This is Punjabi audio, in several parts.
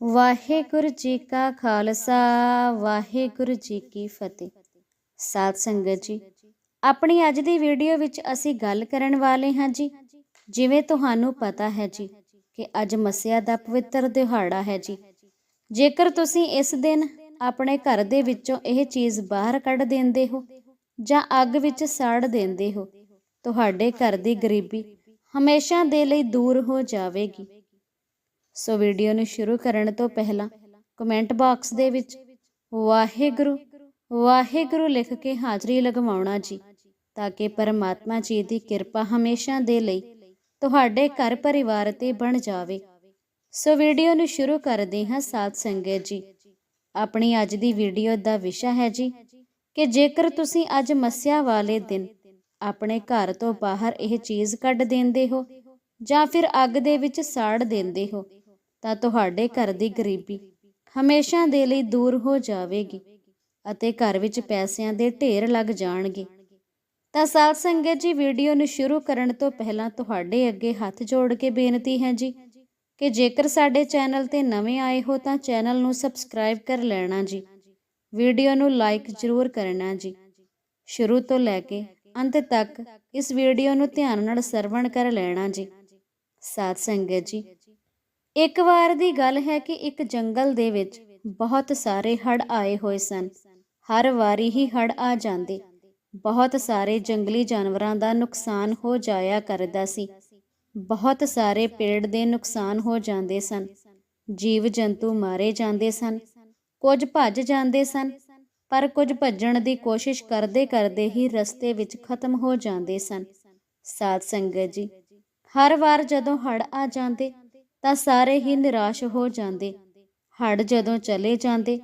ਵਾਹਿਗੁਰੂ ਜੀ ਕਾ ਖਾਲਸਾ, ਵਾਹਿਗੁਰੂ ਜੀ ਕੀ ਫਤਿਹ। ਸਾਧ ਸੰਗਤ ਜੀ, ਆਪਣੀ ਅੱਜ ਦੀ ਵੀਡੀਓ ਵਿੱਚ ਅਸੀਂ ਗੱਲ ਕਰਨ ਵਾਲੇ ਹਾਂ ਜੀ, ਜਿਵੇਂ ਤੁਹਾਨੂੰ ਪਤਾ ਹੈ ਜੀ ਕਿ ਅੱਜ ਮੱਸਿਆ ਦਾ ਪਵਿੱਤਰ ਦਿਹਾੜਾ ਹੈ ਜੀ। ਜੇਕਰ ਤੁਸੀਂ ਇਸ ਦਿਨ ਆਪਣੇ ਘਰ ਦੇ ਵਿੱਚੋਂ ਇਹ ਚੀਜ਼ ਬਾਹਰ ਕੱਢ ਦਿੰਦੇ ਹੋ ਜਾਂ ਅੱਗ ਵਿੱਚ ਸਾੜ ਦਿੰਦੇ ਹੋ, ਤੁਹਾਡੇ ਘਰ ਦੀ ਗਰੀਬੀ ਹਮੇਸ਼ਾ ਦੇ ਲਈ ਦੂਰ ਹੋ ਜਾਵੇਗੀ। ਸੋ ਵੀਡੀਓ ਨੂੰ ਸ਼ੁਰੂ ਕਰਨ ਤੋਂ ਪਹਿਲਾਂ ਕਮੈਂਟ ਬਾਕਸ ਦੇ ਵਿੱਚ, ਵਾਹਿਗੁਰੂ ਵਾਹਿਗੁਰੂ ਲਿਖ ਕੇ ਹਾਜ਼ਰੀ ਲਗਵਾਉਣਾ ਜੀ, ਤਾਂ ਕਿ ਪਰਮਾਤਮਾ ਜੀ ਦੀ ਕਿਰਪਾ ਹਮੇਸ਼ਾ ਦੇ ਲਈ ਤੁਹਾਡੇ ਘਰ ਪਰਿਵਾਰ ਤੇ ਬਣ ਜਾਵੇ। ਸੋ ਵੀਡੀਓ ਨੂੰ ਸ਼ੁਰੂ ਕਰਦੇ ਹਾਂ ਸਾਧ ਸੰਗਤ ਜੀ। ਆਪਣੀ ਅੱਜ ਦੀ ਵੀਡੀਓ ਦਾ ਵਿਸ਼ਾ ਹੈ ਜੀ ਕਿ ਜੇਕਰ ਤੁਸੀਂ ਅੱਜ ਮੱਸਿਆ ਵਾਲੇ ਦਿਨ ਆਪਣੇ ਘਰ ਤੋਂ ਬਾਹਰ ਇਹ ਚੀਜ਼ ਕੱਢ ਦਿੰਦੇ ਹੋ ਜਾਂ ਫਿਰ ਅੱਗ ਦੇ ਵਿੱਚ ਸਾੜ ਦਿੰਦੇ ਹੋ ਤਾਂ ਤੁਹਾਡੇ ਘਰ ਦੀ ਗਰੀਬੀ ਹਮੇਸ਼ਾ ਦੇ ਲਈ ਦੂਰ ਹੋ ਜਾਵੇਗੀ ਅਤੇ ਘਰ ਵਿੱਚ ਪੈਸਿਆਂ ਦੇ ਢੇਰ ਲੱਗ ਜਾਣਗੇ। ਤਾਂ ਸਾਧ ਸੰਗਤ ਜੀ, ਵੀਡੀਓ ਨੂੰ ਸ਼ੁਰੂ ਕਰਨ ਤੋਂ ਪਹਿਲਾਂ ਤੁਹਾਡੇ ਅੱਗੇ ਹੱਥ ਜੋੜ ਕੇ ਬੇਨਤੀ ਹੈ ਜੀ ਕਿ ਜੇਕਰ ਸਾਡੇ ਚੈਨਲ ਤੇ ਨਵੇਂ ਆਏ ਹੋ ਤਾਂ ਚੈਨਲ ਨੂੰ ਸਬਸਕ੍ਰਾਈਬ ਕਰ ਲੈਣਾ ਜੀ। ਵੀਡੀਓ ਨੂੰ ਲਾਈਕ ਜ਼ਰੂਰ ਕਰਨਾ ਜੀ। ਸ਼ੁਰੂ ਤੋਂ ਲੈ ਕੇ ਅੰਤ ਤੱਕ ਇਸ ਵੀਡੀਓ ਨੂੰ ਧਿਆਨ ਨਾਲ ਸਰਵਣ ਕਰ ਲੈਣਾ ਜੀ। ਸਾਧ ਸੰਗਤ ਜੀ ਇੱਕ ਵਾਰ ਦੀ ਗੱਲ ਹੈ ਕਿ ਇੱਕ ਜੰਗਲ ਦੇ ਵਿੱਚ ਬਹੁਤ ਸਾਰੇ ਹੜ ਆਏ ਹੋਏ ਸਨ। ਹਰ ਵਾਰੀ ਹੀ ਹੜ ਆ ਜਾਂਦੇ। ਬਹੁਤ ਸਾਰੇ ਜੰਗਲੀ ਜਾਨਵਰਾਂ ਦਾ ਨੁਕਸਾਨ ਹੋ ਜਾਇਆ ਕਰਦਾ ਸੀ। ਬਹੁਤ ਸਾਰੇ ਪੇੜ ਦੇ ਨੁਕਸਾਨ ਹੋ ਜਾਂਦੇ ਸਨ। ਜੀਵ ਜੰਤੂ ਮਾਰੇ ਜਾਂਦੇ ਸਨ। ਕੁਝ ਭੱਜ ਜਾਂਦੇ ਸਨ, ਪਰ ਕੁਝ ਭੱਜਣ ਦੀ ਕੋਸ਼ਿਸ਼ ਕਰਦੇ ਕਰਦੇ ਹੀ ਰਸਤੇ ਵਿੱਚ ਖਤਮ ਹੋ ਜਾਂਦੇ ਸਨ। ਸਾਧ ਸੰਗਤ ਜੀ, ਹਰ ਵਾਰ ਜਦੋਂ ਹੜ ਆ ਜਾਂਦੇ ਤਾਂ ਸਾਰੇ ਹੀ ਨਿਰਾਸ਼ ਹੋ ਜਾਂਦੇ। ਹੜ ਜਦੋਂ ਚਲੇ ਜਾਂਦੇ,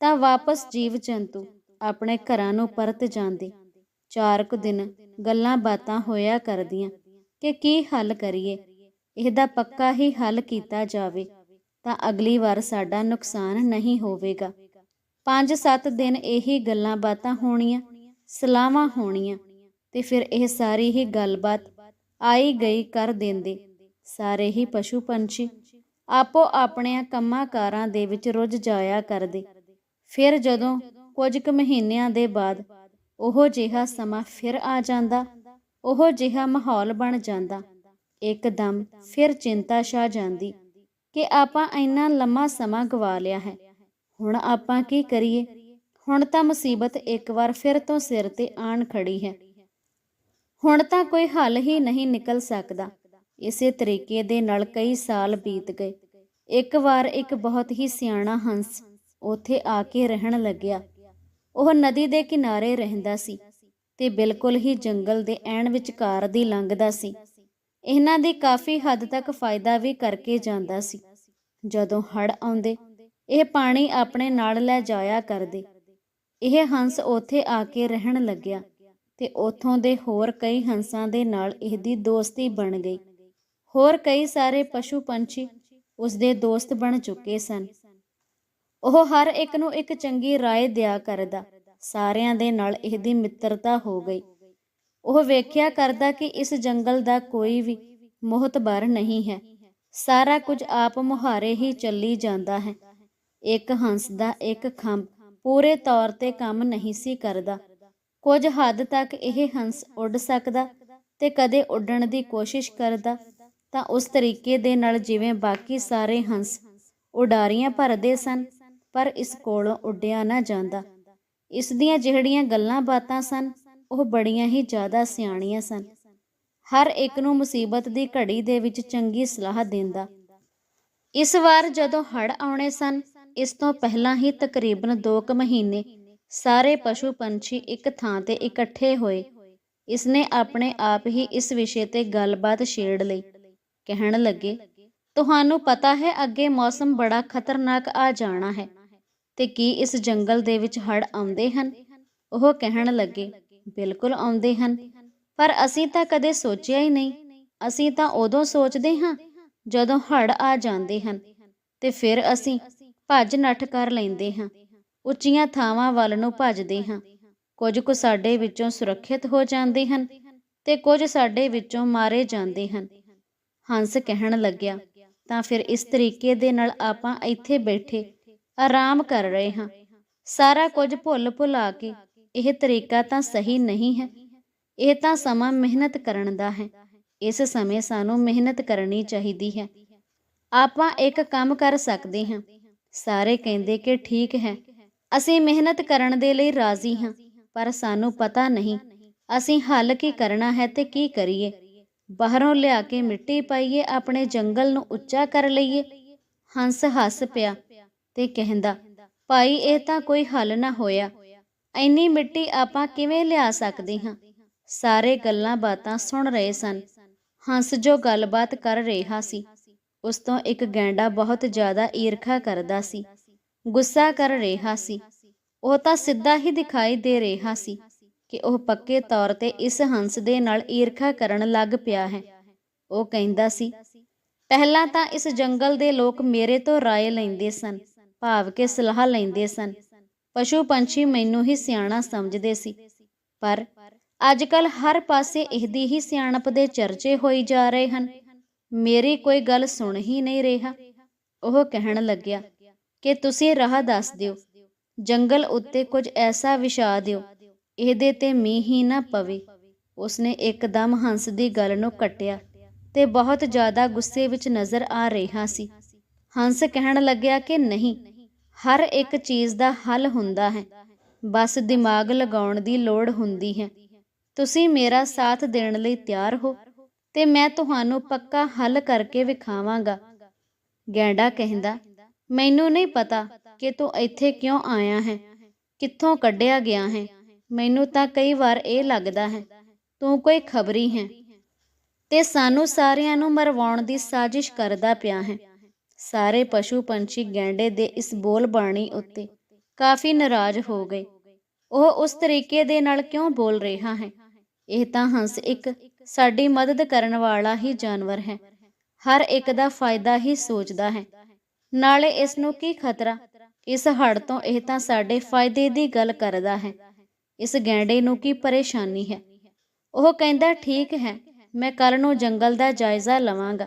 ਤਾਂ ਵਾਪਸ ਜੀਵ ਜੰਤੂ ਆਪਣੇ ਘਰਾਂ ਨੂੰ ਪਰਤ ਜਾਂਦੇ। ਚਾਰ ਕੁ ਦਿਨ ਗੱਲਾਂ ਬਾਤਾਂ ਹੋਇਆ ਕਰਦੀਆਂ ਕਿ ਕੀ ਹੱਲ ਕਰੀਏ, ਇਹਦਾ ਪੱਕਾ ਹੀ ਹੱਲ ਕੀਤਾ ਜਾਵੇ, ਤਾਂ ਅਗਲੀ ਵਾਰ ਸਾਡਾ ਨੁਕਸਾਨ ਨਹੀਂ ਹੋਵੇਗਾ। 5-7 ਦਿਨ ਇਹੀ ਗੱਲਾਂ ਬਾਤਾਂ ਹੋਣੀਆਂ, ਸਲਾਹਾਂ ਹੋਣੀਆਂ, ਤੇ ਫਿਰ ਇਹ ਸਾਰੀ ਹੀ ਗੱਲਬਾਤ ਆਈ ਗਈ ਕਰ ਦਿੰਦੇ। ਸਾਰੇ ਹੀ ਪਸ਼ੂ ਪੰਛੀ ਆਪੋ ਆਪਣਿਆਂ ਕੰਮਾਂ ਕਾਰਾਂ ਦੇ ਵਿੱਚ ਰੁੱਝ ਜਾਇਆ ਕਰਦੇ। ਫਿਰ ਜਦੋਂ ਕੁਝ ਕੁ ਮਹੀਨਿਆਂ ਦੇ ਬਾਅਦ ਉਹ ਜਿਹਾ ਸਮਾਂ ਫਿਰ ਆ ਜਾਂਦਾ, ਉਹ ਜਿਹਾ ਮਾਹੌਲ ਬਣ ਜਾਂਦਾ। ਇੱਕਦਮ ਫਿਰ ਚਿੰਤਾ ਛਾ ਜਾਂਦੀ ਕਿ ਆਪਾਂ ਇੰਨਾ ਲੰਮਾ ਸਮਾਂ ਗਵਾ ਲਿਆ ਹੈ, ਹੁਣ ਆਪਾਂ ਕੀ ਕਰੀਏ? ਹੁਣ ਤਾਂ ਮੁਸੀਬਤ ਇੱਕ ਵਾਰ ਫਿਰ ਤੋਂ ਸਿਰ ਤੇ ਆਣ ਖੜੀ ਹੈ। ਹੁਣ ਤਾਂ ਕੋਈ ਹੱਲ ਹੀ ਨਹੀਂ ਨਿਕਲ ਸਕਦਾ। ਇਸੇ ਤਰੀਕੇ ਦੇ ਨਾਲ ਕਈ ਸਾਲ ਬੀਤ ਗਏ। ਇੱਕ ਵਾਰ ਇੱਕ ਬਹੁਤ ਹੀ ਸਿਆਣਾ ਹੰਸ ਉੱਥੇ ਆ ਕੇ ਰਹਿਣ ਲੱਗਿਆ। ਉਹ ਨਦੀ ਦੇ ਕਿਨਾਰੇ ਰਹਿੰਦਾ ਸੀ ਤੇ ਬਿਲਕੁਲ ਹੀ ਜੰਗਲ ਦੇ ਐਣ ਵਿਚਕਾਰ ਦੀ ਲੰਘਦਾ ਸੀ। ਇਹਨਾਂ ਦੀ ਕਾਫੀ ਹੱਦ ਤੱਕ ਫਾਇਦਾ ਵੀ ਕਰਕੇ ਜਾਂਦਾ ਸੀ। ਜਦੋਂ ਹੜ ਆਉਂਦੇ, ਇਹ ਪਾਣੀ ਆਪਣੇ ਨਾਲ ਲੈ ਜਾਇਆ ਕਰਦੇ। ਇਹ ਹੰਸ ਉੱਥੇ ਆ ਕੇ ਰਹਿਣ ਲੱਗਿਆ ਤੇ ਉਥੋਂ ਦੇ ਹੋਰ ਕਈ ਹੰਸਾਂ ਦੇ ਨਾਲ ਇਹਦੀ ਦੋਸਤੀ ਬਣ ਗਈ। ਹੋਰ ਕਈ ਸਾਰੇ ਪਸ਼ੂ ਪੰਛੀ ਉਸ ਦੇ ਦੋਸਤ ਬਣ ਚੁੱਕੇ ਸਨ ਉਹ ਹਰ ਇੱਕ ਨੂੰ ਇੱਕ ਚੰਗੀ رائے ਦਿਆ ਕਰਦਾ ਸਾਰਿਆਂ ਦੇ ਨਾਲ ਇਹਦੀ ਮਿੱਤਰਤਾ ਹੋ ਗਈ ਉਹ ਵੇਖਿਆ ਕਰਦਾ ਕਿ ਇਸ ਜੰਗਲ ਦਾ ਕੋਈ ਵੀ ਮੋਹਤਬਰ ਨਹੀਂ ਹੈ ਸਾਰਾ ਕੁਝ ਆਪ ਮੁਹਾਰੇ ਹੀ ਚੱਲੀ ਜਾਂਦਾ ਹੈ ਇੱਕ ਹੰਸ ਦਾ ਇੱਕ ਖੰਭ ਪੂਰੇ ਤੌਰ ਤੇ ਕੰਮ ਨਹੀਂ ਸੀ ਕਰਦਾ ਕੁਝ ਹੱਦ ਤੱਕ ਇਹ ਹੰਸ ਉੱਡ ਸਕਦਾ ਤੇ ਕਦੇ ਉੱਡਣ ਦੀ ਕੋਸ਼ਿਸ਼ ਕਰਦਾ ਤਾਂ ਉਸ ਤਰੀਕੇ ਦੇ ਨਾਲ ਜਿਵੇਂ ਬਾਕੀ ਸਾਰੇ ਹੰਸ ਉਡਾਰੀਆਂ ਭਰਦੇ ਸਨ, ਪਰ ਇਸ ਕੋਲੋਂ ਉੱਡਿਆ ਨਾ ਜਾਂਦਾ। ਇਸ ਦੀਆਂ ਜਿਹੜੀਆਂ ਗੱਲਾਂ ਬਾਤਾਂ ਸਨ, ਉਹ ਬੜੀਆਂ ਹੀ ਜ਼ਿਆਦਾ ਸਿਆਣੀਆਂ ਸਨ। ਹਰ ਇੱਕ ਨੂੰ ਮੁਸੀਬਤ ਦੀ ਘੜੀ ਦੇ ਵਿੱਚ ਚੰਗੀ ਸਲਾਹ ਦਿੰਦਾ। ਇਸ ਵਾਰ ਜਦੋਂ ਹੜ ਆਉਣੇ ਸਨ, ਇਸ ਤੋਂ ਪਹਿਲਾਂ ਹੀ ਤਕਰੀਬਨ 2 ਕੁ ਮਹੀਨੇ ਸਾਰੇ ਪਸ਼ੂ ਪੰਛੀ ਇੱਕ ਥਾਂ ਤੇ ਇਕੱਠੇ ਹੋਏ। ਇਸਨੇ ਆਪਣੇ ਆਪ ਹੀ ਇਸ ਵਿਸ਼ੇ ਤੇ ਗੱਲਬਾਤ ਛੇੜ ਲਈ। ਕਹਿਣ ਲੱਗੇ, ਤੁਹਾਨੂੰ ਪਤਾ ਹੈ ਅੱਗੇ ਮੌਸਮ ਬੜਾ ਖਤਰਨਾਕ ਆ ਜਾਣਾ ਹੈ ਤੇ ਕੀ ਇਸ ਜੰਗਲ ਦੇ ਵਿੱਚ ਹੜ ਆਉਂਦੇ ਹਨ? ਉਹ ਕਹਿਣ ਲੱਗੇ, ਬਿਲਕੁਲ ਆਉਂਦੇ ਹਨ, ਪਰ ਅਸੀਂ ਤਾਂ ਕਦੇ ਸੋਚਿਆ ਹੀ ਨਹੀਂ। ਅਸੀਂ ਤਾਂ ਉਦੋਂ ਸੋਚਦੇ ਹਾਂ ਜਦੋਂ ਹੜ ਆ ਜਾਂਦੇ ਹਨ ਤੇ ਫਿਰ ਅਸੀਂ ਭੱਜ ਨੱਠ ਕਰ ਲੈਂਦੇ ਹਾਂ, ਉੱਚੀਆਂ ਥਾਵਾਂ ਵੱਲ ਨੂੰ ਭੱਜਦੇ ਹਾਂ। ਕੁਝ ਕੁ ਸਾਡੇ ਵਿੱਚੋਂ ਸੁਰੱਖਿਅਤ ਹੋ ਜਾਂਦੇ ਹਨ ਤੇ ਕੁਝ ਸਾਡੇ ਵਿੱਚੋਂ ਮਾਰੇ ਜਾਂਦੇ ਹਨ। ਹੰਸ ਕਹਿਣ ਲੱਗਿਆ, ਤਾਂ ਫਿਰ ਇਸ ਤਰੀਕੇ ਦੇ ਨਾਲ ਆਪਾਂ ਇੱਥੇ ਬੈਠੇ ਆਰਾਮ ਕਰ ਰਹੇ ਹਾਂ। ਸਾਰਾ ਕੁਝ ਭੁੱਲ ਭੁਲਾ ਕੇ ਇਹ ਤਰੀਕਾ ਤਾਂ ਸਹੀ ਨਹੀਂ ਹੈ। ਇਹ ਤਾਂ ਸਮਾਂ ਮਿਹਨਤ ਕਰਨ ਦਾ ਹੈ। ਇਸ ਸਮੇਂ ਸਾਨੂੰ ਮਿਹਨਤ ਕਰਨੀ ਚਾਹੀਦੀ ਹੈ। ਆਪਾਂ ਇੱਕ ਕੰਮ ਕਰ ਸਕਦੇ ਹਾਂ। ਸਾਰੇ ਕਹਿੰਦੇ ਕਿ ਠੀਕ ਹੈ। ਅਸੀਂ ਮਿਹਨਤ ਕਰਨ ਦੇ ਲਈ ਰਾਜ਼ੀ ਹਾਂ, ਪਰ ਸਾਨੂੰ ਪਤਾ ਨਹੀਂ ਅਸੀਂ ਹੱਲ ਕੀ ਕਰਨਾ ਹੈ ਤੇ ਕੀ ਕਰੀਏ। ਬਾਹਰੋਂ ਲਿਆ ਕੇ ਮਿੱਟੀ ਪਾਈਏ, ਆਪਣੇ ਜੰਗਲ ਨੂੰ ਉੱਚਾ ਕਰ ਲਈਏ। ਹੰਸ ਹੱਸ ਪਿਆ ਤੇ ਕਹਿੰਦਾ, ਭਾਈ, ਇਹ ਤਾਂ ਕੋਈ ਹੱਲ ਨਾ ਹੋਇਆ। ਇੰਨੀ ਮਿੱਟੀ ਆਪਾਂ ਕਿਵੇਂ ਲਿਆ ਸਕਦੇ ਹਾਂ? ਸਾਰੇ ਗੱਲਾਂ ਬਾਤਾਂ ਸੁਣ ਰਹੇ ਸਨ। ਹੰਸ ਜੋ ਗੱਲਬਾਤ ਕਰ ਰਿਹਾ ਸੀ, ਉਸ ਤੋਂ ਇੱਕ ਗੈਂਡਾ ਬਹੁਤ ਜ਼ਿਆਦਾ ਈਰਖਾ ਕਰਦਾ ਸੀ। ਗੁੱਸਾ ਕਰ ਰਿਹਾ ਸੀ। ਉਹ ਤਾਂ ਸਿੱਧਾ ਹੀ ਦਿਖਾਈ ਦੇ ਰਿਹਾ ਸੀ। ਕਿ ਉਹ ਪੱਕੇ ਤੌਰ ਤੇ ਇਸ ਹੰਸ ਦੇ ਨਾਲ ਈਰਖਾ ਕਰਨ ਲੱਗ ਪਿਆ ਹੈ। ਉਹ ਕਹਿੰਦਾ ਸੀ, ਪਹਿਲਾਂ ਤਾਂ ਇਸ ਜੰਗਲ ਦੇ ਲੋਕ ਮੇਰੇ ਤੋਂ ਰਾਏ ਲੈਂਦੇ ਸਨ, ਭਾਵ ਕੇ ਸਲਾਹ ਲੈਂਦੇ ਸਨ। ਪਸ਼ੂ ਪੰਛੀ ਮੈਨੂੰ ਹੀ ਸਿਆਣਾ ਸਮਝਦੇ ਸੀ। ਪਰ ਅੱਜ ਕੱਲ ਹਰ ਪਾਸੇ ਇਹਦੀ ਹੀ ਸਿਆਣਪ ਦੇ ਚਰਚੇ ਹੋਈ ਜਾ ਰਹੇ ਹਨ। ਮੇਰੀ ਕੋਈ ਗੱਲ ਸੁਣ ਹੀ ਨਹੀਂ ਰਿਹਾ। ਉਹ ਕਹਿਣ ਲੱਗਿਆ, ਕਿ ਤੁਸੀਂ ਰਾਹ ਦੱਸ ਦਿਓ। ਜੰਗਲ ਉੱਤੇ ਕੁਝ ਐਸਾ ਵਿਛਾ ਦਿਓ ਇਹਦੇ ਤੇ ਮੀਂਹ ਹੀ ਨਾ ਪਵੇ। ਉਸਨੇ ਇੱਕਦਮ ਹੰਸ ਦੀ ਗੱਲ ਨੂੰ ਕੱਟਿਆ ਤੇ ਬਹੁਤ ਜ਼ਿਆਦਾ ਗੁੱਸੇ ਵਿੱਚ ਨਜ਼ਰ ਆ ਰਿਹਾ ਸੀ। ਹੰਸ ਕਹਿਣ ਲੱਗਿਆ ਕਿ ਨਹੀਂ, ਹਰ ਇੱਕ ਚੀਜ਼ ਦਾ ਹੱਲ ਹੁੰਦਾ ਹੈ। ਬਸ ਦਿਮਾਗ ਲਗਾਉਣ ਦੀ ਲੋੜ ਹੁੰਦੀ ਹੈ। ਤੁਸੀਂ ਮੇਰਾ ਸਾਥ ਦੇਣ ਲਈ ਤਿਆਰ ਹੋ ਤੇ ਮੈਂ ਤੁਹਾਨੂੰ ਪੱਕਾ ਹੱਲ ਕਰਕੇ ਵਿਖਾਵਾਂਗਾ। ਗੈਂਡਾ ਕਹਿੰਦਾ, ਮੈਨੂੰ ਨਹੀਂ ਪਤਾ ਕਿ ਤੂੰ ਇੱਥੇ ਕਿਉਂ ਆਇਆ ਹੈ? ਕਿੱਥੋਂ ਕੱਢਿਆ ਗਿਆ ਹੈ? ਮੈਨੂੰ ਤਾਂ ਕਈ ਵਾਰ ਇਹ ਲੱਗਦਾ ਹੈ, ਤੂੰ ਕੋਈ ਖਬਰੀ ਹੈ। ਤੇ ਸਾਨੂੰ ਸਾਰਿਆਂ ਨੂੰ ਮਰਵਾਉਣ ਦੀ ਸਾਜ਼ਿਸ਼ ਕਰਦਾ ਪਿਆ ਹੈ। ਸਾਰੇ ਪਸ਼ੂ ਪੰਛੀ ਗੈਂਡੇ ਦੇ ਇਸ ਬੋਲ ਬਾਣੀ ਉੱਤੇ ਕਾਫੀ ਨਾਰਾਜ਼ ਹੋ ਗਏ। ਉਹ ਉਸ ਤਰੀਕੇ ਦੇ ਨਾਲ ਕਿਉਂ ਬੋਲ ਰਿਹਾ ਹੈ? ਇਹ ਤਾਂ ਹੰਸ ਇੱਕ ਸਾਡੀ ਮਦਦ ਕਰਨ ਵਾਲਾ ਹੀ ਜਾਨਵਰ ਹੈ। ਹਰ ਇੱਕ ਦਾ ਫਾਇਦਾ ਹੀ ਸੋਚਦਾ ਹੈ। ਨਾਲੇ ਇਸ ਨੂੰ ਕੀ ਖਤਰਾ? ਇਸ ਹੜ ਤੋਂ ਇਹ ਤਾਂ ਸਾਡੇ ਫਾਇਦੇ ਦੀ ਗੱਲ ਕਰਦਾ ਹੈ। ਇਸ ਗੈਂਡੇ ਨੂੰ ਕੀ ਪਰੇਸ਼ਾਨੀ ਹੈ? ਉਹ ਕਹਿੰਦਾ, ਠੀਕ ਹੈ, ਮੈਂ ਕੱਲ ਨੂੰ ਜੰਗਲ ਦਾ ਜਾਇਜ਼ਾ ਲਵਾਂਗਾ।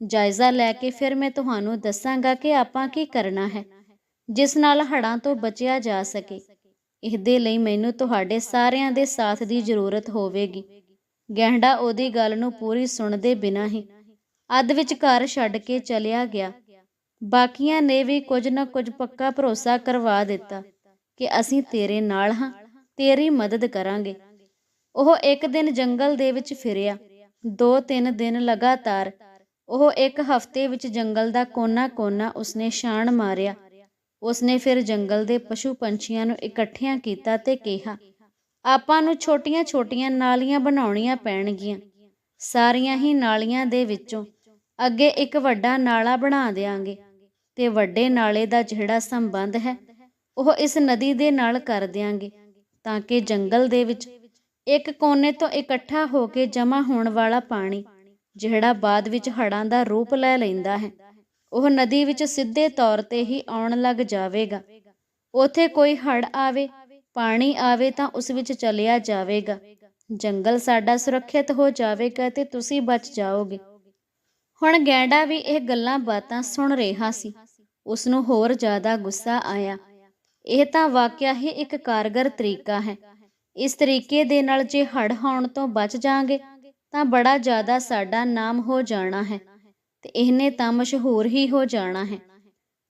ਜਾਇਜ਼ਾ ਲੈ ਕੇ ਫਿਰ ਮੈਂ ਤੁਹਾਨੂੰ ਦੱਸਾਂਗਾ ਕਿ ਆਪਾਂ ਕੀ ਕਰਨਾ ਹੈ, ਜਿਸ ਨਾਲ ਹੜਾਂ ਤੋਂ ਬਚਿਆ ਜਾ ਸਕੇ। ਇਹਦੇ ਲਈ ਮੈਨੂੰ ਤੁਹਾਡੇ ਸਾਰਿਆਂ ਦੇ ਸਾਥ ਦੀ ਜ਼ਰੂਰਤ ਹੋਵੇਗੀ। ਗਹਿੰਡਾ ਉਹਦੀ ਗੱਲ ਨੂੰ ਪੂਰੀ ਸੁਣਦੇ ਬਿਨਾਂ ਹੀ ਅੱਧ ਵਿੱਚ ਘਰ ਛੱਡ ਕੇ ਚਲਿਆ ਗਿਆ। ਬਾਕੀਆਂ ਨੇ ਵੀ ਕੁਝ ਨਾ ਕੁਝ ਪੱਕਾ ਭਰੋਸਾ ਕਰਵਾ ਦਿੱਤਾ ਕਿ ਅਸੀਂ ਤੇਰੇ ਨਾਲ ਹਾਂ। ਤੇਰੀ ਮਦਦ ਕਰਾਂਗੇ। ਉਹ ਇੱਕ ਦਿਨ ਜੰਗਲ ਦੇ ਵਿੱਚ ਫਿਰਿਆ। ਦੋ ਤਿੰਨ ਦਿਨ ਲਗਾਤਾਰ ਉਹ ਇੱਕ ਹਫ਼ਤੇ ਵਿੱਚ ਜੰਗਲ ਦਾ ਕੋਨਾ-ਕੋਨਾ ਉਸਨੇ ਛਾਣ ਮਾਰਿਆ। ਉਸਨੇ ਫਿਰ ਜੰਗਲ ਦੇ ਪਸ਼ੂ ਪੰਛੀਆਂ ਨੂੰ ਇਕੱਠਿਆਂ ਕੀਤਾ ਤੇ ਕਿਹਾ, ਆਪਾਂ ਨੂੰ ਛੋਟੀਆਂ-ਛੋਟੀਆਂ ਨਾਲੀਆਂ ਬਣਾਉਣੀਆਂ ਪੈਣਗੀਆਂ। ਸਾਰੀਆਂ ਹੀ ਨਾਲੀਆਂ ਦੇ ਵਿੱਚੋਂ ਅੱਗੇ ਇੱਕ ਵੱਡਾ ਨਾਲਾ ਬਣਾ ਦੇਾਂਗੇ ਤੇ ਵੱਡੇ ਨਾਲੇ ਦਾ ਜਿਹੜਾ ਸੰਬੰਧ ਹੈ, ਉਹ ਇਸ ਨਦੀ ਦੇ ਨਾਲ ਕਰ ਦਿਆਂਗੇ। ਤਾਂ ਕਿ ਜੰਗਲ ਦੇ ਵਿੱਚ ਇੱਕ ਕੋਨੇ ਤੋਂ ਇਕੱਠਾ ਹੋ ਕੇ ਜਮ੍ਹਾਂ ਹੋਣ ਵਾਲਾ ਪਾਣੀ, ਜਿਹੜਾ ਬਾਅਦ ਵਿੱਚ ਹੜਾਂ ਦਾ ਰੂਪ ਲੈ ਲੈਂਦਾ ਹੈ, ਉਹ ਨਦੀ ਵਿੱਚ ਸਿੱਧੇ ਤੌਰ ਤੇ ਹੀ ਆਉਣ ਲੱਗ ਜਾਵੇਗਾ। ਉਥੇ ਕੋਈ ਹੜ ਆਵੇ, ਪਾਣੀ ਆਵੇ ਤਾਂ ਉਸ ਵਿੱਚ ਚਲਿਆ ਜਾਵੇਗਾ। ਜੰਗਲ ਸਾਡਾ ਸੁਰੱਖਿਅਤ ਹੋ ਜਾਵੇਗਾ ਤੇ ਤੁਸੀਂ ਬਚ ਜਾਓਗੇ। ਹੁਣ ਗੈਂਡਾ ਵੀ ਇਹ ਗੱਲਾਂ ਬਾਤਾਂ ਸੁਣ ਰਿਹਾ ਸੀ। ਉਸ ਨੂੰ ਹੋਰ ਜ਼ਿਆਦਾ ਗੁੱਸਾ ਆਇਆ। ਇਹ ਤਾਂ ਵਾਕਿਆ ਹੀ ਇੱਕ ਕਾਰਗਰ ਤਰੀਕਾ ਹੈ। ਇਸ ਤਰੀਕੇ ਦੇ ਨਾਲ ਜੇ ਹੜ ਹੋਣ ਤੋਂ ਬਚ ਜਾਾਂਗੇ, ਤਾਂ ਬੜਾ ਜ਼ਿਆਦਾ ਸਾਡਾ ਨਾਮ ਹੋ ਜਾਣਾ ਹੈ ਤੇ ਇਹਨੇ ਤਾਂ ਮਸ਼ਹੂਰ ਹੀ ਹੋ ਜਾਣਾ ਹੈ।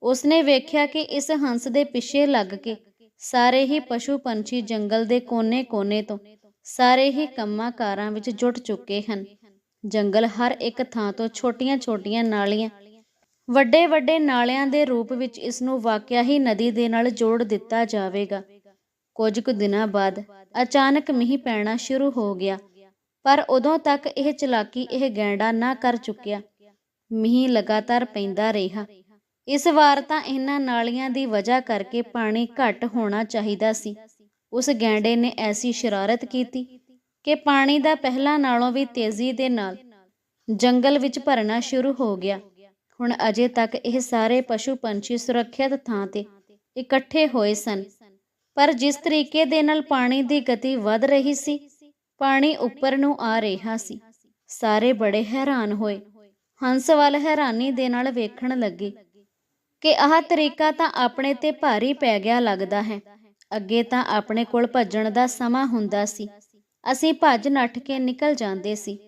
ਉਸਨੇ ਵੇਖਿਆ ਕਿ ਇਸ ਹੰਸ ਦੇ ਪਿੱਛੇ ਲੱਗ ਕੇ ਸਾਰੇ ਹੀ ਪਸ਼ੂ ਪੰਛੀ ਜੰਗਲ ਦੇ ਕੋਨੇ-ਕੋਨੇ ਤੋਂ ਸਾਰੇ ਹੀ ਕੰਮਾਂ ਕਾਰਾਂ ਵਿੱਚ ਜੁਟ ਚੁੱਕੇ ਹਨ। ਜੰਗਲ ਹਰ ਇੱਕ ਥਾਂ ਤੋਂ ਛੋਟੀਆਂ-ਛੋਟੀਆਂ ਨਾਲੀਆਂ ਵੱਡੇ-ਵੱਡੇ ਨਾਲਿਆਂ ਦੇ ਰੂਪ ਵਿੱਚ ਇਸ ਨੂੰ ਵਾਕਿਆ ਹੀ ਨਦੀ ਦੇ ਨਾਲ ਜੋੜ ਦਿੱਤਾ ਜਾਵੇਗਾ। ਕੁਝ ਕੁ ਦਿਨਾਂ ਬਾਅਦ ਅਚਾਨਕ ਮੀਂਹ ਪੈਣਾ ਸ਼ੁਰੂ ਹੋ ਗਿਆ, ਪਰ ਉਦੋਂ ਤੱਕ ਇਹ ਚਲਾਕੀ ਇਹ ਗੈਂਡਾ ਨਾ ਕਰ ਚੁੱਕਿਆ। ਮੀਂਹ ਲਗਾਤਾਰ ਪੈਂਦਾ ਰਿਹਾ। ਇਸ ਵਾਰ ਤਾਂ ਇਹਨਾਂ ਨਾਲੀਆਂ ਦੀ ਵਜ੍ਹਾ ਕਰਕੇ ਪਾਣੀ ਘੱਟ ਹੋਣਾ ਚਾਹੀਦਾ ਸੀ। ਉਸ ਗੈਂਡੇ ਨੇ ਐਸੀ ਸ਼ਰਾਰਤ ਕੀਤੀ ਕਿ ਪਾਣੀ ਦਾ ਪਹਿਲਾਂ ਨਾਲੋਂ ਵੀ ਤੇਜ਼ੀ ਦੇ ਨਾਲ ਜੰਗਲ ਵਿੱਚ ਭਰਨਾ ਸ਼ੁਰੂ ਹੋ ਗਿਆ। ਹੁਣ ਅਜੇ ਤੱਕ ਇਹ ਸਾਰੇ ਪਸ਼ੂ ਪੰਛੀ ਸੁਰੱਖਿਅਤ ਥਾਂ ਤੇ ਇਕੱਠੇ ਹੋਏ ਸਨ। ਪਰ ਜਿਸ ਤਰੀਕੇ ਦੇ ਨਾਲ ਪਾਣੀ ਦੀ ਗਤੀ ਵੱਧ ਰਹੀ ਸੀ, ਪਾਣੀ ਉੱਪਰ ਨੂੰ ਆ ਰਿਹਾ ਸੀ। ਸਾਰੇ ਬੜੇ ਹੈਰਾਨ ਹੋਏ। ਹੰਸ ਵੱਲ ਹੈਰਾਨੀ ਦੇ ਨਾਲ ਵੇਖਣ ਲੱਗੇ ਕਿ ਆਹ ਤਰੀਕਾ ਤਾਂ ਆਪਣੇ ਤੇ ਭਾਰੀ ਪੈ ਗਿਆ ਲੱਗਦਾ ਹੈ। ਅੱਗੇ ਤਾਂ ਆਪਣੇ ਕੋਲ ਭੱਜਣ ਦਾ ਸਮਾਂ ਹੁੰਦਾ ਸੀ। ਅਸੀਂ ਭੱਜ ਨੱਠ ਕੇ ਨਿਕਲ ਜਾਂਦੇ ਸੀ।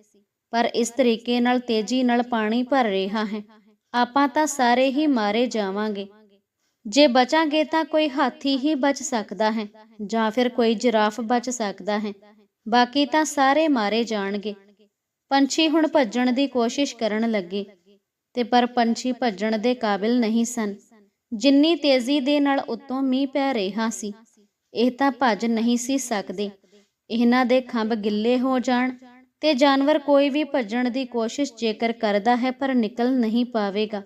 ਪਰ ਇਸ ਤਰੀਕੇ ਨਾਲ ਤੇਜ਼ੀ ਨਾਲ ਪਾਣੀ ਭਰ ਰਿਹਾ ਹੈ। ਆਪਾਂ ਤਾਂ ਸਾਰੇ ਹੀ ਮਾਰੇ ਜਾਵਾਂਗੇ। ਜੇ ਬਚਾਂਗੇ ਤਾਂ ਕੋਈ ਹਾਥੀ ਹੀ ਬਚ ਸਕਦਾ ਹੈ, ਜਾਂ ਫਿਰ ਕੋਈ ਜਿਰਾਫ ਬਚ ਸਕਦਾ ਹੈ। ਬਾਕੀ ਤਾਂ ਸਾਰੇ ਮਾਰੇ ਜਾਣਗੇ। ਪੰਛੀ ਹੁਣ ਭੱਜਣ ਦੀ ਕੋਸ਼ਿਸ਼ ਕਰਨ ਲੱਗੇ, ਤੇ ਪਰ ਪੰਛੀ ਭੱਜਣ ਦੇ ਕਾਬਿਲ ਨਹੀਂ ਸਨ। ਜਿੰਨੀ ਤੇਜ਼ੀ ਦੇ ਨਾਲ ਉੱਤੋਂ ਮੀਂਹ ਪੈ ਰਿਹਾ ਸੀ, ਇਹ ਤਾਂ ਭੱਜ ਨਹੀਂ ਸੀ ਸਕਦੇ। ਇਹਨਾਂ ਦੇ ਖੰਭ ਗਿੱਲੇ ਹੋ ਜਾਣ ਤੇ ਜਾਨਵਰ ਕੋਈ ਵੀ ਭੱਜਣ ਦੀ ਕੋਸ਼ਿਸ਼ ਜੇਕਰ ਕਰਦਾ ਹੈ ਪਰ ਨਿਕਲ ਨਹੀਂ ਪਾਵੇਗਾ।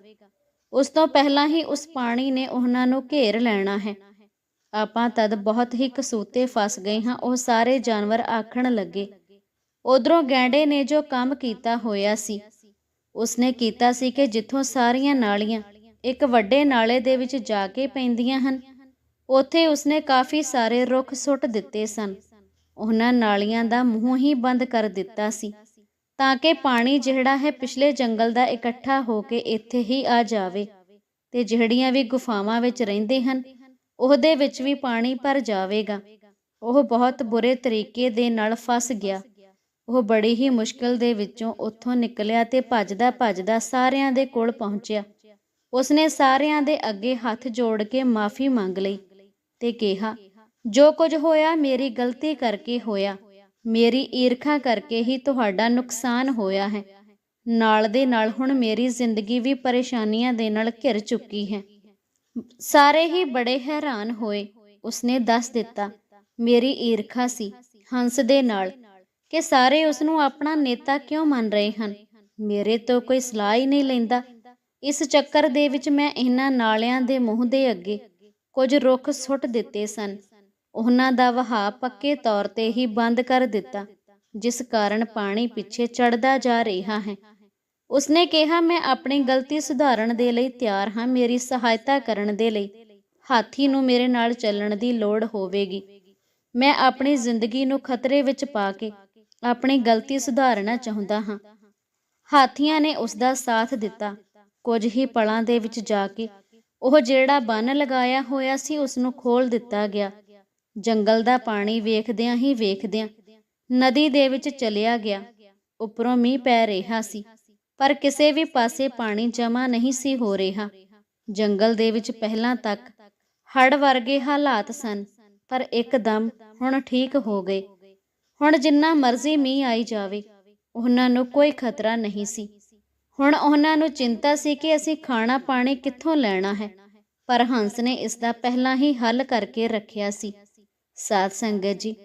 ਉਸ ਤੋਂ ਪਹਿਲਾਂ ਹੀ ਉਸ ਪਾਣੀ ਨੇ ਉਹਨਾਂ ਨੂੰ ਘੇਰ ਲੈਣਾ ਹੈ। ਆਪਾਂ ਤਦ ਬਹੁਤ ਹੀ ਕਸੂਤੇ ਫਸ ਗਏ ਹਾਂ, ਉਹ ਸਾਰੇ ਜਾਨਵਰ ਆਖਣ ਲੱਗੇ। ਉਧਰੋਂ ਗੈਂਡੇ ਨੇ ਜੋ ਕੰਮ ਕੀਤਾ ਹੋਇਆ ਸੀ, ਉਸਨੇ ਕੀਤਾ ਸੀ ਕਿ ਜਿੱਥੋਂ ਸਾਰੀਆਂ ਨਾਲੀਆਂ ਇੱਕ ਵੱਡੇ ਨਾਲੇ ਦੇ ਵਿੱਚ ਜਾ ਕੇ ਪੈਂਦੀਆਂ ਹਨ, ਉੱਥੇ ਉਸਨੇ ਕਾਫੀ ਸਾਰੇ ਰੁੱਖ ਸੁੱਟ ਦਿੱਤੇ ਸਨ। ਉਹਨਾਂ ਨਾਲੀਆਂ ਦਾ ਮੂੰਹ ਹੀ ਬੰਦ ਕਰ ਦਿੱਤਾ ਸੀ, ਤਾਂ ਕਿ ਪਾਣੀ ਜਿਹੜਾ ਹੈ ਪਿਛਲੇ ਜੰਗਲ ਦਾ ਇਕੱਠਾ ਹੋ ਕੇ ਇੱਥੇ ਹੀ ਆ ਜਾਵੇ ਤੇ ਜਿਹੜੀਆਂ ਵੀ ਗੁਫਾਵਾਂ ਵਿੱਚ ਰਹਿੰਦੇ ਹਨ, ਉਹਦੇ ਵਿੱਚ ਵੀ ਪਾਣੀ ਭਰ ਜਾਵੇਗਾ। ਉਹ ਬਹੁਤ ਬੁਰੇ ਤਰੀਕੇ ਦੇ ਨਾਲ ਫਸ ਗਿਆ। ਉਹ ਬੜੀ ਹੀ ਮੁਸ਼ਕਲ ਦੇ ਵਿੱਚੋਂ ਉੱਥੋਂ ਨਿਕਲਿਆ ਤੇ ਭੱਜਦਾ ਭੱਜਦਾ ਸਾਰਿਆਂ ਦੇ ਕੋਲ ਪਹੁੰਚਿਆ। ਉਸਨੇ ਸਾਰਿਆਂ ਦੇ ਅੱਗੇ ਹੱਥ ਜੋੜ ਕੇ ਮਾਫੀ ਮੰਗ ਲਈ ਤੇ ਕਿਹਾ ਜੋ ਕੁਝ ਹੋਇਆ, ਮੇਰੀ ਗਲਤੀ ਕਰਕੇ ਹੋਇਆ। ਮੇਰੀ ਈਰਖਾ ਕਰਕੇ ਹੀ ਤੁਹਾਡਾ ਨੁਕਸਾਨ ਹੋਇਆ ਹੈ। ਨਾਲ ਦੇ ਨਾਲ ਹੁਣ ਮੇਰੀ ਜ਼ਿੰਦਗੀ ਵੀ ਪਰੇਸ਼ਾਨੀਆਂ ਦੇ ਨਾਲ ਘਿਰ ਚੁੱਕੀ ਹੈ। ਸਾਰੇ ਹੀ ਬੜੇ ਹੈਰਾਨ ਹੋਏ। ਉਸਨੇ ਦੱਸ ਦਿੱਤਾ, ਮੇਰੀ ਈਰਖਾ ਸੀ, ਹੰਸ ਦੇ ਨਾਲ, ਕਿ ਸਾਰੇ ਉਸ ਨੂੰ ਆਪਣਾ ਨੇਤਾ ਕਿਉਂ ਮੰਨ ਰਹੇ ਹਨ? ਮੇਰੇ ਤੋਂ ਕੋਈ ਸਲਾਹ ਹੀ ਨਹੀਂ ਲੈਂਦਾ। ਇਸ ਚੱਕਰ ਦੇ ਵਿੱਚ ਮੈਂ ਇਹਨਾਂ ਨਾਲਿਆਂ ਦੇ ਮੂੰਹ ਦੇ ਅੱਗੇ ਕੁਝ ਰੁੱਖ ਸੁੱਟ ਦਿੱਤੇ ਸਨ। ਉਹਨਾਂ ਦਾ ਵਹਾਅ ਪੱਕੇ ਤੌਰ ਤੇ ਹੀ ਬੰਦ ਕਰ ਦਿੱਤਾ, ਜਿਸ ਕਾਰਨ ਪਾਣੀ ਪਿੱਛੇ ਚੜਦਾ ਜਾ ਰਿਹਾ ਹੈ। ਉਸਨੇ ਕਿਹਾ, ਮੈਂ ਆਪਣੀ ਗਲਤੀ ਸੁਧਾਰਨ ਦੇ ਲਈ ਤਿਆਰ ਹਾਂ, ਮੇਰੀ ਸਹਾਇਤਾ ਕਰਨ ਦੇ ਲਈ। ਹਾਥੀ ਨੂੰ ਮੇਰੇ ਨਾਲ ਚੱਲਣ ਦੀ ਲੋੜ ਹੋਵੇਗੀ। ਮੈਂ ਆਪਣੀ ਜ਼ਿੰਦਗੀ ਨੂੰ ਖਤਰੇ ਵਿੱਚ ਪਾ ਕੇ ਆਪਣੀ ਗਲਤੀ ਸੁਧਾਰਨਾ ਚਾਹੁੰਦਾ ਹਾਂ। ਹਾਥੀਆਂ ਨੇ ਉਸ ਦਾ ਸਾਥ ਦਿੱਤਾ। ਕੁਝ ਹੀ ਪਲਾਂ ਦੇ ਵਿੱਚ ਜਾ ਕੇ ਉਹ ਜਿਹੜਾ ਬੰਨ ਲਗਾਇਆ ਹੋਇਆ ਸੀ ਉਸ ਨੂੰ ਖੋਲ ਦਿੱਤਾ ਗਿਆ। ਜੰਗਲ ਦਾ ਪਾਣੀ ਵੇਖਦਿਆਂ ਹੀ ਵੇਖਦਿਆਂ ਨਦੀ ਦੇ ਵਿੱਚ ਚਲਿਆ ਗਿਆ। ਉੱਪਰੋਂ ਮੀਂਹ ਪੈ ਰਿਹਾ ਸੀ, ਪਰ ਕਿਸੇ ਵੀ ਪਾਸੇ ਪਾਣੀ ਜਮਾ ਨਹੀਂ ਸੀ ਹੋ ਰਿਹਾ। ਜੰਗਲ ਦੇ ਵਿੱਚ ਪਹਿਲਾਂ ਤੱਕ ਹੜ ਵਰਗੇ ਹਾਲਾਤ ਸਨ, ਪਰ ਇੱਕਦਮ ਹੁਣ ਠੀਕ ਹੋ ਗਏ। ਹੁਣ ਜਿੰਨਾ ਮਰਜ਼ੀ ਮੀਂਹ ਆਈ ਜਾਵੇ, ਉਹਨਾਂ ਨੂੰ ਕੋਈ ਖਤਰਾ ਨਹੀਂ ਸੀ। ਹੁਣ ਉਹਨਾਂ ਨੂੰ ਚਿੰਤਾ ਸੀ ਕਿ ਅਸੀਂ ਖਾਣਾ ਪਾਣੀ ਕਿੱਥੋਂ ਲੈਣਾ ਹੈ, ਪਰ ਹੰਸ ਨੇ ਇਸ ਦਾ ਪਹਿਲਾਂ ਹੀ ਹੱਲ ਕਰਕੇ ਰੱਖਿਆ ਸੀ। ਸਾਧ ਸੰਗਤ ਜੀ,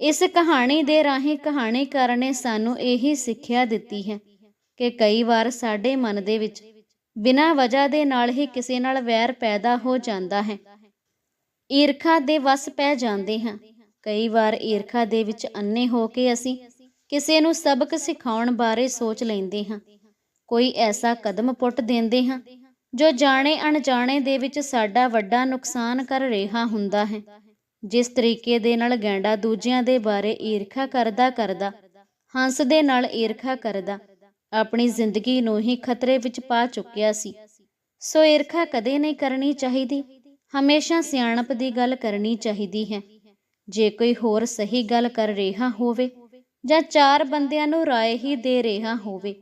ਇਸ ਕਹਾਣੀ ਦੇ ਰਾਹੀਂ ਕਹਾਣੀਕਾਰ ਨੇ ਸਾਨੂੰ ਇਹੀ ਸਿੱਖਿਆ ਦਿੱਤੀ ਹੈ ਕਿ ਕਈ ਵਾਰ ਸਾਡੇ ਮਨ ਦੇ ਵਿੱਚ ਬਿਨਾਂ ਵਜ੍ਹਾ ਦੇ ਨਾਲ ਹੀ ਕਿਸੇ ਨਾਲ ਵੈਰ ਪੈਦਾ ਹੋ ਜਾਂਦਾ ਹੈ। ਈਰਖਾ ਦੇ ਵਸ ਪੈ ਜਾਂਦੇ ਹਾਂ। ਕਈ ਵਾਰ ਈਰਖਾ ਦੇ ਵਿੱਚ ਅੰਨੇ ਹੋ ਕੇ ਅਸੀਂ ਕਿਸੇ ਨੂੰ ਸਬਕ ਸਿਖਾਉਣ ਬਾਰੇ ਸੋਚ ਲੈਂਦੇ ਹਾਂ। ਕੋਈ ਐਸਾ ਕਦਮ ਪੁੱਟ ਦਿੰਦੇ ਹਾਂ ਜੋ ਜਾਣੇ ਅਣਜਾਣੇ ਦੇ ਵਿੱਚ ਸਾਡਾ ਵੱਡਾ ਨੁਕਸਾਨ ਕਰ ਰਿਹਾ ਹੁੰਦਾ ਹੈ। ਜਿਸ ਤਰੀਕੇ ਦੇ ਨਾਲ ਗੈਂਡਾ ਦੂਜਿਆਂ ਦੇ ਬਾਰੇ ਈਰਖਾ ਕਰਦਾ ਕਰਦਾ, ਹੰਸ ਦੇ ਨਾਲ ਈਰਖਾ ਕਰਦਾ, ਆਪਣੀ ਜ਼ਿੰਦਗੀ ਨੂੰ ਹੀ ਖਤਰੇ ਵਿੱਚ ਪਾ ਚੁੱਕਿਆ ਸੀ। ਸੋ ਈਰਖਾ ਕਦੇ ਨਹੀਂ ਕਰਨੀ ਚਾਹੀਦੀ, ਹਮੇਸ਼ਾ ਸਿਆਣਪ ਦੀ ਗੱਲ ਕਰਨੀ ਚਾਹੀਦੀ ਹੈ। ਜੇ ਕੋਈ ਹੋਰ ਸਹੀ ਗੱਲ ਕਰ ਰਿਹਾ ਹੋਵੇ ਜਾਂ ਚਾਰ ਬੰਦਿਆਂ ਨੂੰ ਰਾਏ ਹੀ ਦੇ ਰਿਹਾ ਹੋਵੇ,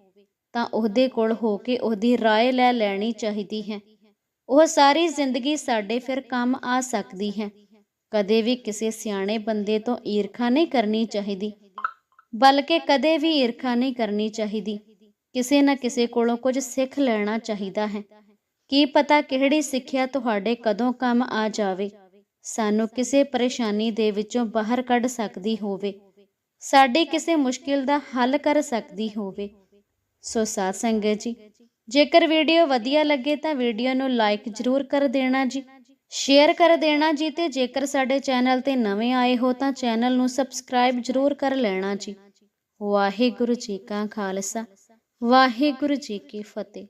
ਤਾਂ ਉਹਦੇ ਕੋਲ ਹੋ ਕੇ ਉਹਦੀ ਰਾਏ ਲੈ ਲੈਣੀ ਚਾਹੀਦੀ ਹੈ। ਉਹ ਸਾਰੀ ਜ਼ਿੰਦਗੀ ਸਾਡੇ ਫਿਰ ਕੰਮ ਆ ਸਕਦੀ ਹੈ। ਕਦੇ ਵੀ ਕਿਸੇ ਸਿਆਣੇ ਬੰਦੇ ਤੋਂ ਈਰਖਾ ਨਹੀਂ ਕਰਨੀ ਚਾਹੀਦੀ, ਬਲਕਿ ਕਦੇ ਵੀ ਈਰਖਾ ਨਹੀਂ ਕਰਨੀ ਚਾਹੀਦੀ। ਕਿਸੇ ਨਾ ਕਿਸੇ ਕੋਲੋਂ ਕੁਝ ਸਿੱਖ ਲੈਣਾ ਚਾਹੀਦਾ ਹੈ। ਕੀ ਪਤਾ ਕਿਹੜੀ ਸਿੱਖਿਆ ਤੁਹਾਡੇ ਕਦੋਂ ਕੰਮ ਆ ਜਾਵੇ। ਸਾਨੂੰ ਕਿਸੇ ਪਰੇਸ਼ਾਨੀ ਦੇ ਵਿੱਚੋਂ ਬਾਹਰ ਕੱਢ ਸਕਦੀ ਹੋਵੇ। ਸਾਡੀ ਕਿਸੇ ਮੁਸ਼ਕਿਲ ਦਾ ਹੱਲ ਕਰ ਸਕਦੀ ਹੋਵੇ। ਸੋ ਸਾਧ ਸੰਗਤ ਜੀ, ਜੇਕਰ ਵੀਡੀਓ ਵਧੀਆ ਲੱਗੇ ਤਾਂ ਵੀਡੀਓ ਨੂੰ ਲਾਈਕ ਜ਼ਰੂਰ ਕਰ ਦੇਣਾ ਜੀ। ਸ਼ੇਅਰ ਕਰ ਦੇਣਾ ਜੀ ਤੇ ਜੇਕਰ ਸਾਡੇ ਚੈਨਲ ਤੇ ਨਵੇਂ ਆਏ ਹੋ ਤਾਂ ਚੈਨਲ ਨੂੰ ਸਬਸਕ੍ਰਾਈਬ ਜ਼ਰੂਰ ਕਰ ਲੈਣਾ ਜੀ। ਵਾਹਿਗੁਰੂ ਜੀ ਕਾ ਖਾਲਸਾ, ਵਾਹਿਗੁਰੂ ਜੀ ਕੀ ਫਤਿਹ।